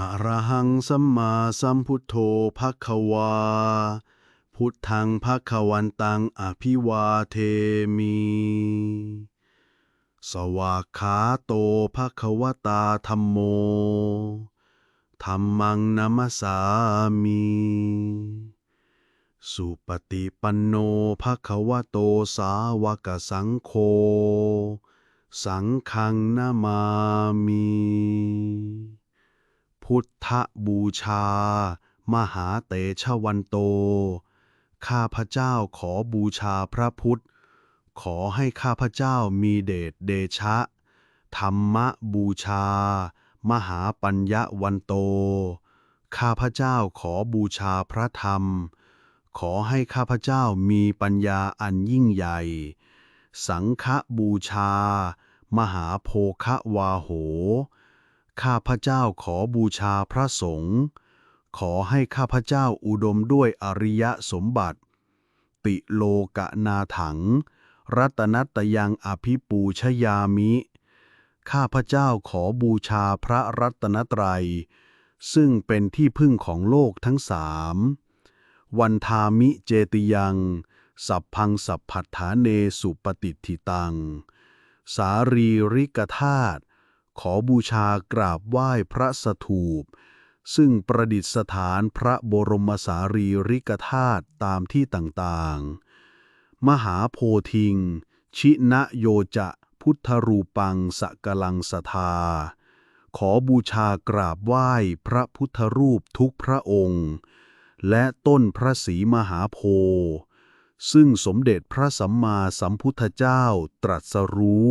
อะระหังสัมมาสัมพุทโธภะคะวา พุทธังภะคะวันตังอภิวาเทมิ สวากขาโตภะคะวตาธัมโมธัมมังนัมสสามิสุปฏิปันโนภะคะวะโตสาวกสังโฆ สังฆังนามามิ พุทธบูชา มหาเตชะวันโต ข้าพเจ้าขอบูชาพระพุทธ ขอให้ข้าพเจ้ามีเดชเดชะ ธรรมบูชา มหาปัญญวันโต ข้าพเจ้าขอบูชาพระธรรม ขอให้ข้าพเจ้ามีปัญญาอันยิ่งใหญ่ สังฆบูชา มหาโภควาโห ข้าพเจ้าขอบูชาพระสงฆ์ขอให้ข้าพเจ้าอุดมด้วยอริยสมบัติ ติโลกนาถัง รัตนัตยังอภิปูชยามิ ข้าพเจ้าขอบูชาพระรัตนตรัย ซึ่งเป็นที่พึ่งของโลกทั้งสามวันทามิเจติยัง สัพพังสัพพัทธาเนสุปฏิทิตัง สารีริกธาตุ ขอบูชากราบไหว้พระสถูป ซึ่งประดิษฐานพระบรมสารีริกธาตุตามที่ต่างๆ มหาโพธิง ชินโยจะพุทธรูปังสกลังสทา ขอบูชากราบไหว้พระพุทธรูปทุกพระองค์ และต้นพระศรีมหาโพธิ์ซึ่งสมเด็จพระสัมมาสัมพุทธเจ้าตรัสรู้